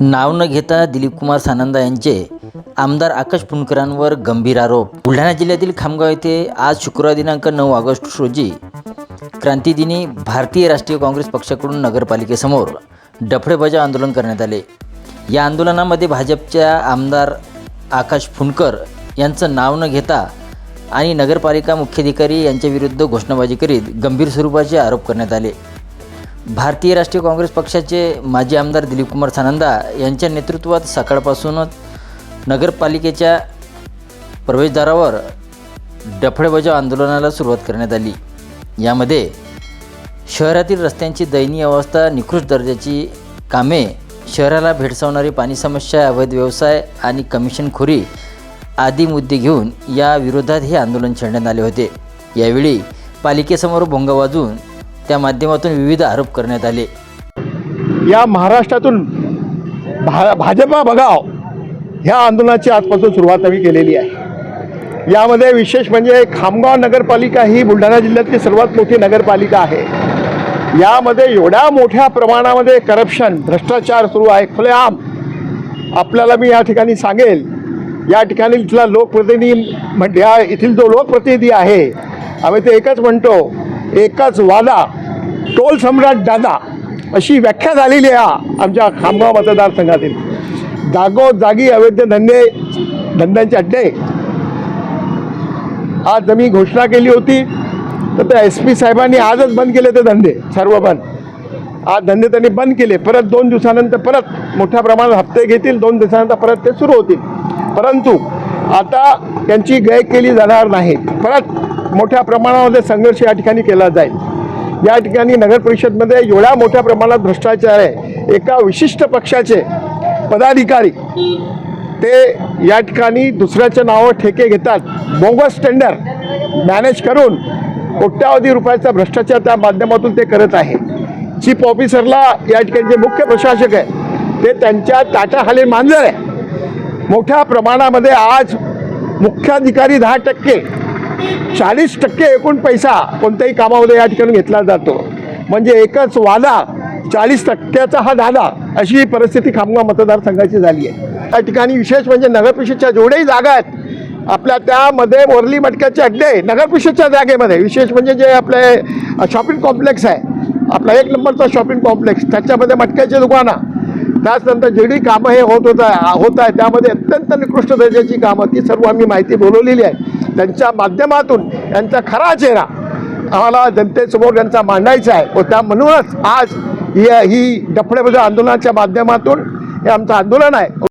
नाव न घेता दिलीपकुमार सानंदा यांचे आमदार आकाश पुणकरांवर गंभीर आरोप. बुलढाणा जिल्ह्यातील खामगाव येथे आज शुक्रवार दिनांक नऊ ऑगस्ट रोजी क्रांतिदिनी भारतीय राष्ट्रीय काँग्रेस पक्षाकडून नगरपालिकेसमोर डफडेबजाव आंदोलन करण्यात आले. या आंदोलनामध्ये भाजपच्या आमदार आकाश फुंडकर यांचं नाव न घेता आणि नगरपालिका मुख्याधिकारी यांच्याविरुद्ध घोषणाबाजी करीत गंभीर स्वरूपाचे आरोप करण्यात आले. भारतीय राष्ट्रीय काँग्रेस पक्षाचे माजी आमदार दिलीपकुमार सानंदा यांच्या नेतृत्वात सकाळपासूनच नगरपालिकेच्या प्रवेशद्वारावर डफळेबजाव आंदोलनाला सुरुवात करण्यात आली. यामध्ये शहरातील रस्त्यांची दयनीय अवस्था निकृष्ट दर्जाची कामे शहराला भेडसावणारी पाणी समस्या अवैध व्यवसाय आणि कमिशनखोरी आदी मुद्दे घेऊन या विरोधात हे आंदोलन छेडण्यात आले होते. यावेळी पालिकेसमोर भोंगा वाजून त्या माध्यमातून विविध आरोप करण्यात आले. या महाराष्ट्रातून भा भाजपा बघाव ह्या आंदोलनाची आजपासून सुरुवात आम्ही केलेली आहे. यामध्ये विशेष म्हणजे खामगाव नगरपालिका ही बुलढाणा जिल्ह्यातली सर्वात मोठी नगरपालिका आहे. यामध्ये एवढ्या मोठ्या प्रमाणामध्ये करप्शन भ्रष्टाचार सुरू आहे. खुलेआम आपल्याला मी या ठिकाणी सांगेल या ठिकाणी इथला लोकप्रतिनिधी म्हणजे इथील येथील जो लोकप्रतिनिधी आहे आम्ही ते एकच म्हणतो एकच वादा टोल सम्राट दादा अशी व्याख्या झालेली आहे आमच्या खामगाव मतदारसंघातील जागोजागी अवैध धंदे धंद्यांचे अड्डे. आज आम्ही घोषणा केली होती तर त्या एस पी साहेबांनी आजच बंद केले ते धंदे सर्व बंद. आज धंदे त्यांनी बंद केले परत दोन दिवसानंतर परत मोठ्या प्रमाणात हप्ते घेतील दोन दिवसानंतर परत ते सुरू होतील. परंतु आता त्यांची गय केली जाणार नाही. परत मोठ्या प्रमाणामध्ये संघर्ष या ठिकाणी केला जाईल. या ठिकाणी नगर परिषदमध्ये एवढ्या मोठ्या प्रमाणात भ्रष्टाचार आहे. एका विशिष्ट पक्षाचे पदाधिकारी ते या ठिकाणी दुसऱ्याच्या नावावर ठेके घेतात. बोगस टेंडर मॅनेज करून कोट्यावधी रुपयाचा भ्रष्टाचार त्या माध्यमातून ते करत आहे. चीफ ऑफिसरला या ठिकाणी जे मुख्य प्रशासक आहे ते त्यांच्या ताटाखाली मांजर आहे. मोठ्या प्रमाणामध्ये आज मुख्याधिकारी दहा टक्के चाळीस टक्के एकूण पैसा कोणत्याही कामामध्ये या ठिकाणी घेतला जातो. म्हणजे एकच वादा चाळीस टक्क्याचा हा दादा अशी ही परिस्थिती खामगाव मतदारसंघाची झाली आहे. या ठिकाणी विशेष म्हणजे नगरपरिषदच्या जेवढेही जागा आहेत आपल्या त्यामध्ये मोरली मटक्याचे अड्डे नगरपरिषदच्या जागेमध्ये. विशेष म्हणजे जे आपले शॉपिंग कॉम्प्लेक्स आहे आपला एक नंबरचा शॉपिंग कॉम्प्लेक्स त्याच्यामध्ये मटक्याची दुकानं त्याचनंतर जेवढी कामं हे होत होत होत आहे त्यामध्ये अत्यंत निकृष्ट दर्जाची कामं ती सर्व आम्ही माहिती बोलवलेली आहे. त्यांच्या माध्यमातून यांचा खरा चेहरा आम्हाला जनतेसमोर यांचा मांडायचा आहे. व त्या म्हणूनच आज ही डफडेबद्दल आंदोलनाच्या माध्यमातून हे आमचं आंदोलन आहे.